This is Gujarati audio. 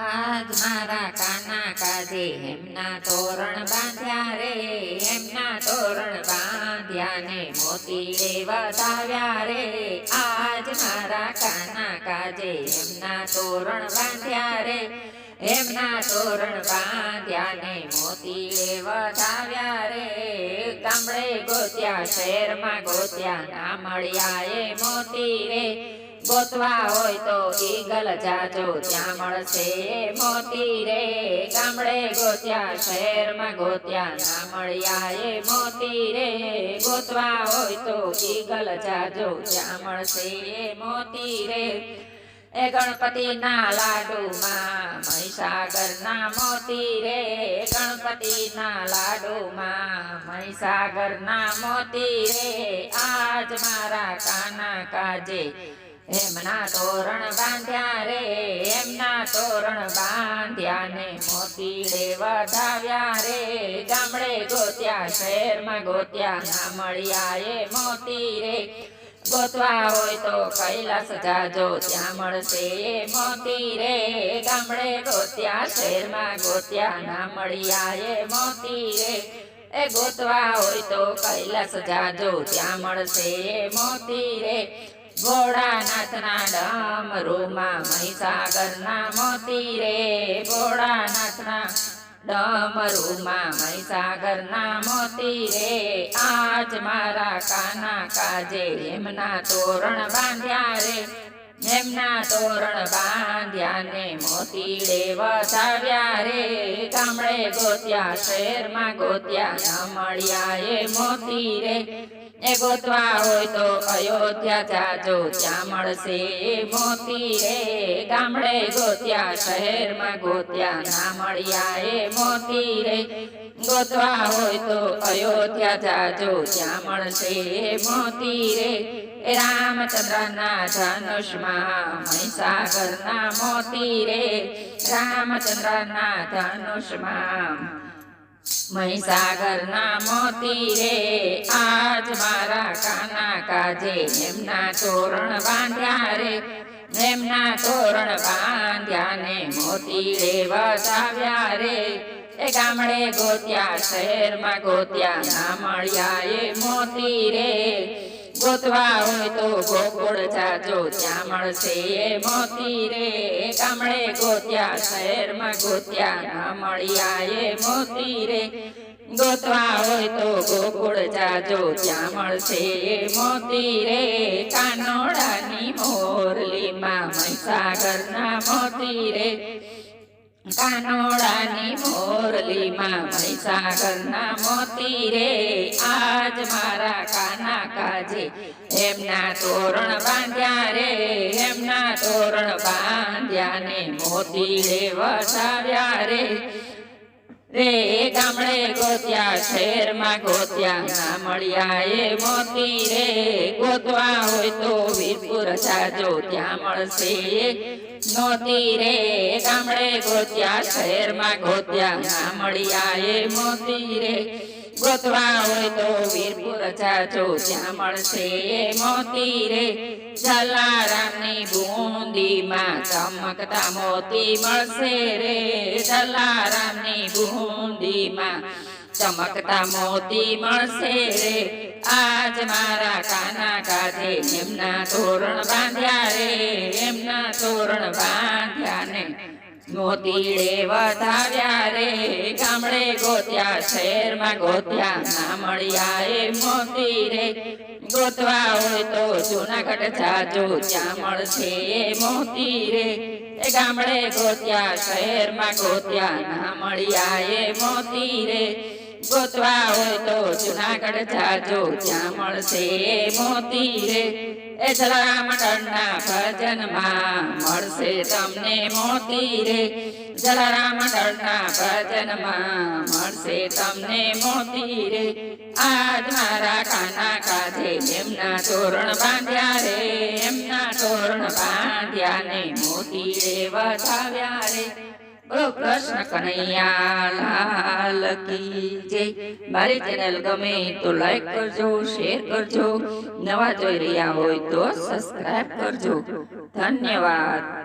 આજ મારા કાના કાજે એમના તોરણ બાંધ્યા રે, એમના તોરણ બાંધ્યા ને મોતી લેવા રે. આજ મારા કાના કાજે એમના તોરણ બાંધ્યા રે, એમના તોરણ બાંધ્યા ને મોતી લેવા રે. ગામડે ગોત્યા, શહેરમાં ગોત્યા, ના મળ્યા એ મોતી રે. ગોતવા હોય તો ઈગલ જાજો ત્યાં મળશે. મોતી રે ગામડે ગોત્યા, શહેરમાં ગોત્યા ના મળ્યા એ મોતી રે ગોતવા હોય તો ઈગલ જાજો ત્યાં મળશે. મોતી રે એ ગણપતિના લાડુમાં, મહીસાગરના મોતી રે ગણપતિના લાડુમાં, મહીસાગરના મોતી રે આજ મારા કાના કાજે એમના તોરણ બાંધ્યા રે, એમના તોરણ બાંધ્યા ને મોતી રે વધાવ્યા રે. ગામડે ગોત્યા, શહેરમાં ગોત્યા ના મળ્યા એ મોતી રે ગોતવા હોય તો કૈલાસ જાજો, ત્યાં મળશે એ મોતી રે ગામડે ગોત્યા, શહેરમાં ગોત્યા ના મળ્યા એ મોતી રે એ ગોતવા હોય તો કૈલાસ જાજો, ત્યાં મળશે એ મોતી રે ભોળાનાથના ડમરૂમાં મહીસાગરના મોતી રે ભોળાનાથના ડમરૂમાં મહીસાગરના મોતી રે આજ મારા કાના કાજે એમના તોરણ બાંધ્યા રે. એમના તોરણ બાંધ્યા ને મોતી વસાવ્યા રે. ગામડે ગોત્યા, શહેરમાં ગોત્યા મળ્યા એ મોતી રે એ ગોતવા હોય તો અયોધ્યા જાજો. ત્યાં મળશે મોતી રે ગામડે ગોત્યા, શહેરમાં ગોત્યા ના મળ્યા એ મોતી રે. ગોતવા હોય તો અયોધ્યા જાજો. ત્યાં મળશે મોતી રે. એ રામચંદ્રના ધનુષમાં, મહીસાગરના મોતી રે. રામચંદ્રના ધનુષમાં મહીસાગરના મોતી રે આજ મારા કાના કાજે એમના તોરણ બાંધ્યા રે. એમના તોરણ બાંધ્યા ને મોતી રે વસાવ્યા રે. એ ગામડે ગોત્યા, શહેરમાં ગોત્યા ના મળ્યા એ મોતી રે ગોતવા હોય તો ગોકુળ જાજો ત્યાં મળશે મોતી રે. ગામડે ગોત્યા, શહેરમાં ગોત્યા ના મળ્યા એ મોતી રે. ગોતવા હોય તો ગોકુળ જાજો ત્યાં મળશે મોતી રે. કાનોડાની મોરલીમાં મહીસાગરના મોતી રે. કાનોડાની મોરલીમાં મહીસાગરના મોતી રે. આજ મારા કાના કાજે એમના તોરણ બાંધ્યા રે. એમના તોરણ બાંધ્યા ને મોતી રે વસાવ્યા રે. રે ગામડે ગોત્યા, શહેરમાં ગોત્યા ના મળ્યા એ મોતી રે. ગોતવા હોય તો જાજો ત્યાં મળશે. મોતી રે ગામડે ગોત્યા, શહેરમાં ગોત્યા ના મળ્યા મોતી રે. ગોતવા હોય તો વીરપુર જાજો ત્યાં મળશે. મોતી રે જલારામની બુંદીમાં ચમકતા મોતી મળશે રે. જલારામની બુંદીમાં ચમકતા મોતી મળશે રે. આજ મારા કાના કાજે એમના તોરણ બાંધ્યા રે, એમના તોરણ બાંધ્યા ને. મોતીડે વધાવ્યા રે, ગામડે ગોત્યા, શહેરમાં ગોત્યા ના મળ્યા એ મોતી રે ગોતવા હોય તો જુનાગઢ જાજો ત્યાં મળશે એ મોતી રે એ ગામડે ગોત્યા, શહેરમાં ગોત્યા ના મળ્યા એ મોતી રે ગોતવા હોય તો જુનાગઢ જાજો, ત્યાં મળશે મોતી રે. એ જલારામ મંડળના ભજનમાં મળશે તમને મોતી રે. જલારામ મંડળના ભજનમાં મળશે તમને મોતી રે. આજ મારા કાના કાજે એમના તોરણ બાંધ્યા રે. એમના તોરણ બાંધ્યા ને મોતી રે વધાવ્યા રે. બોલો કનૈયા મારી ચેનલ ગમે તો લાઈક કરજો, શેર કરજો. નવા જોઈ રહ્યા હોય તો સબસ્ક્રાઇબ કરજો. ધન્યવાદ.